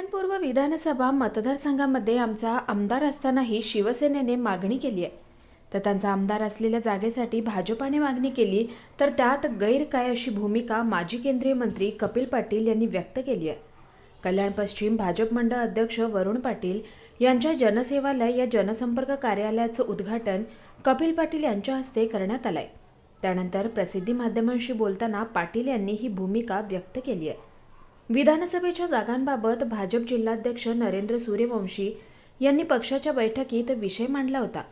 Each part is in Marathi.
कल्याण पूर्व विधानसभा मतदारसंघामध्ये आमचा आमदार असतानाही शिवसेनेने मागणी केली आहे. तर त्यांचा आमदार असलेल्या जागेसाठी भाजपाने मागणी केली तर त्यात गैर काय अशी भूमिका माजी केंद्रीय मंत्री कपिल पाटील यांनी व्यक्त केली आहे. कल्याण पश्चिम भाजप मंडळ अध्यक्ष वरुण पाटील यांच्या जनसेवालय या जनसंपर्क कार्यालयाचं उद्घाटन कपिल पाटील यांच्या हस्ते करण्यात आलंय. त्यानंतर प्रसिद्धी माध्यमांशी बोलताना पाटील यांनी ही भूमिका व्यक्त केली आहे. विधानसभेच्या जागांबाबत भाजप जिल्हाध्यक्ष नरेंद्र सूर्यवंशी यांनी पक्षाच्या बैठकीत विषय मांडला होता.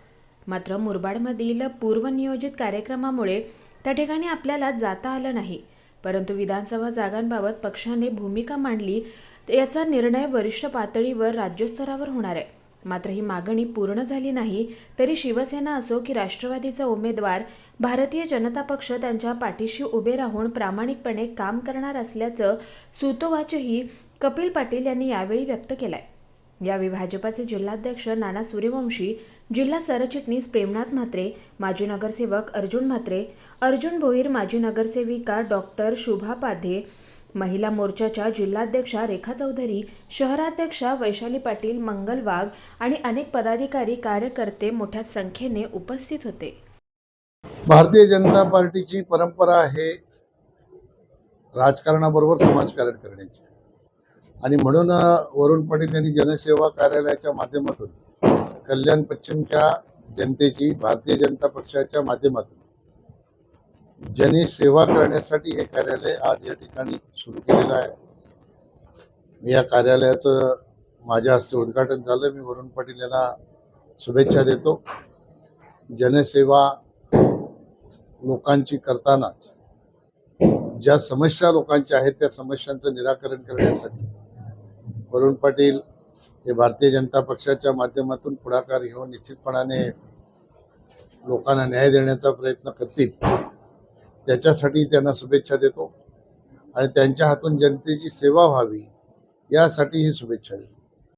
मात्र मुरबाडमधील पूर्वनियोजित कार्यक्रमामुळे त्या ठिकाणी आपल्याला जाता आलं नाही. परंतु विधानसभा जागांबाबत पक्षाने भूमिका मांडली याचा निर्णय वरिष्ठ पातळीवर राज्यस्तरावर होणार आहे. मात्र ही मागणी पूर्ण झाली नाही तरी शिवसेना असो की राष्ट्रवादीचा उमेदवार भारतीय जनता पक्ष त्यांच्या पाठीशी उभे राहून प्रामाणिकपणे काम करणार असल्याचं सुतोवाचही कपिल पाटील यांनी यावेळी व्यक्त केलंय. यावेळी भाजपाचे जिल्हाध्यक्ष नाना सूर्यवंशी जिल्हा सरचिटणीस प्रेमनाथ म्हात्रे माजी नगरसेवक अर्जुन म्हात्रे अर्जुन भोईर माजी नगरसेविका डॉक्टर शुभा पाधे महिला मोर्चाच्या जिल्हाध्यक्षा रेखा चौधरी शहराध्यक्षा वैशाली पाटील मंगल वाघ आणि अनेक पदाधिकारी कार्यकर्ते मोठ्या संख्येने उपस्थित होते. भारतीय जनता पार्टीची परंपरा आहे राजकारणाबरोबर समाजकारण करण्याची. आणि म्हणून वरुण पाटील यांनी जनसेवा कार्यालयाच्या माध्यमातून कल्याण पश्चिमच्या जनतेची भारतीय जनता पक्षाच्या माध्यमातून जनसेवा करण्यासाठी हे कार्यालय आज या ठिकाणी सुरू केलेलं आहे. मी या कार्यालयाचं माझ्या हस्ते उद्घाटन झालं. मी वरुण पाटील यांना शुभेच्छा देतो. जनसेवा लोकांची करतानाच ज्या समस्या लोकांच्या आहेत त्या समस्यांचं निराकरण करण्यासाठी वरुण पाटील हे भारतीय जनता पक्षाच्या माध्यमातून पुढाकार घेऊन निश्चितपणाने लोकांना न्याय देण्याचा प्रयत्न करतील. त्याच्यासाठी त्यांना शुभेच्छा देतो. आणि त्यांच्या हातून जनतेची सेवा व्हावी यासाठी ही शुभेच्छा देतो.